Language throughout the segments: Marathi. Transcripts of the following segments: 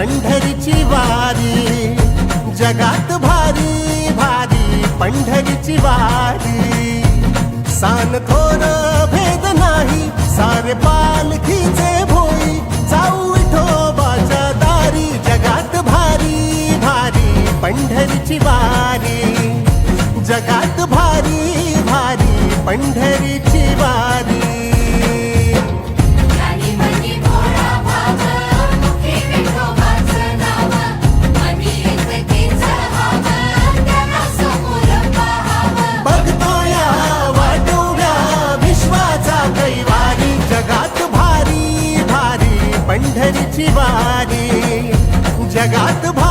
पंढरीची वारी जगात भारी भारी पंढरीची वारी. सान थोर भेद नाही सारे पालखीचे भोई. जाऊ विठोबाच्या दारी जगात भारी भारी पंढरीची वारी. जगात भारी भारी पंढरीची वारी. जगात भा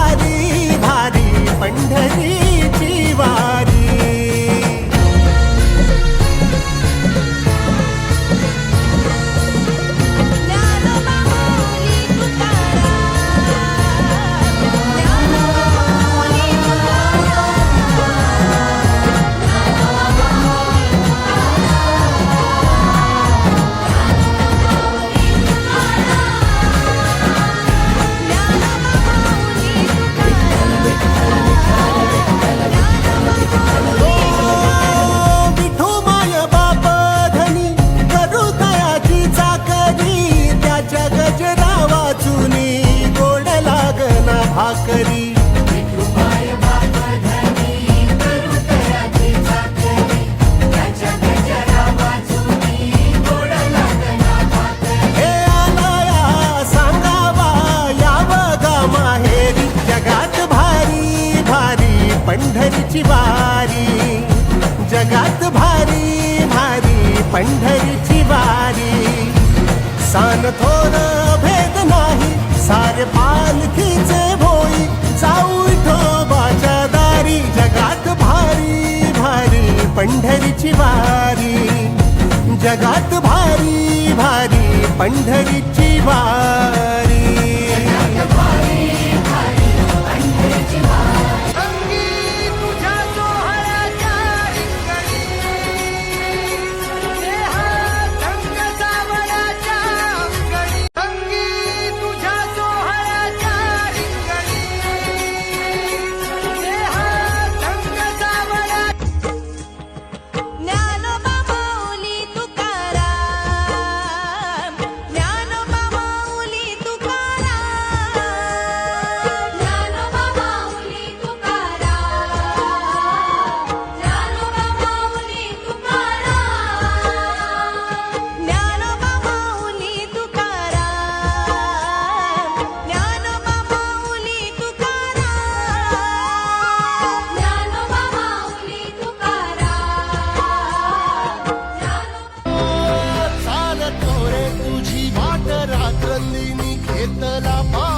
जगात भारी भारी पंढरीची वारी सान थोर भेद नाही सारे पालखीचे भोई जाऊ विठोबाच्या दारी जगात भारी भारी पंढरीची वारी जगात भारी भारी पंढरीची वारी ಎತ್ತಲ ಪಾ